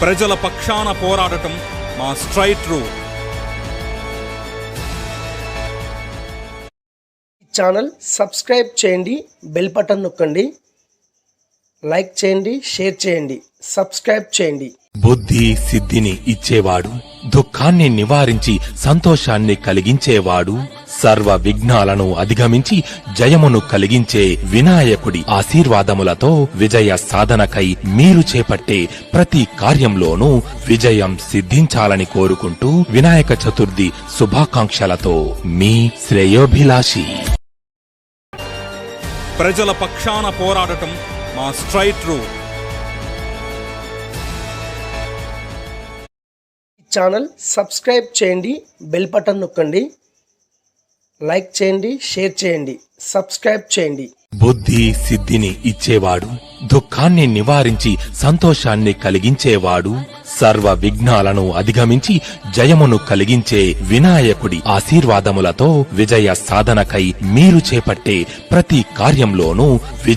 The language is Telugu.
ప్రజల పక్షాన పోరాడటం మా స్ట్రైట్ రూట్ ఛానల్ సబ్స్క్రైబ్ చేయండి బెల్ బటన్ నొక్కండి లైక్ చేయండి షేర్ చేయండి సబ్స్క్రైబ్ చేయండి. బుద్ధి సిద్ధిని ఇచ్చేవాడు దుఃఖాన్ని నివారించి సంతోషాన్ని కలిగించేవాడు. సర్వ విఘ్నాలను అధిగమించి జయమును కలిగించే వినాయకుడి ఆశీర్వాదములతో విజయ సాధనకై మీరు చేపట్టే ప్రతి కార్యంలోనూ విజయం సిద్ధించాలని కోరుకుంటూ వినాయక చతుర్థి శుభాకాంక్షలతో మీ శ్రేయోభిలాషి. ప్రజల పక్షాన పోరాడటం మా స్ట్రైట్ రూట్. ఛానల్ సబ్స్క్రైబ్ చేయండి బెల్ బటన్ నొక్కండి లైక్ చేయండి షేర్ చేయండి సబ్స్క్రైబ్ చేయండి. బుద్ధి సిద్ధిని ఇచ్చేవాడు దుఃఖాన్ని నివారించి సంతోషాన్ని కలిగించేవాడు సర్వ విఘ్నాలను అధిగమించి జయమును కలిగించే వినాయకుడి ఆశీర్వాదములతో విజయ సాధనకై మీరు చేపట్టే ప్రతి కార్యంలోనూ విజయ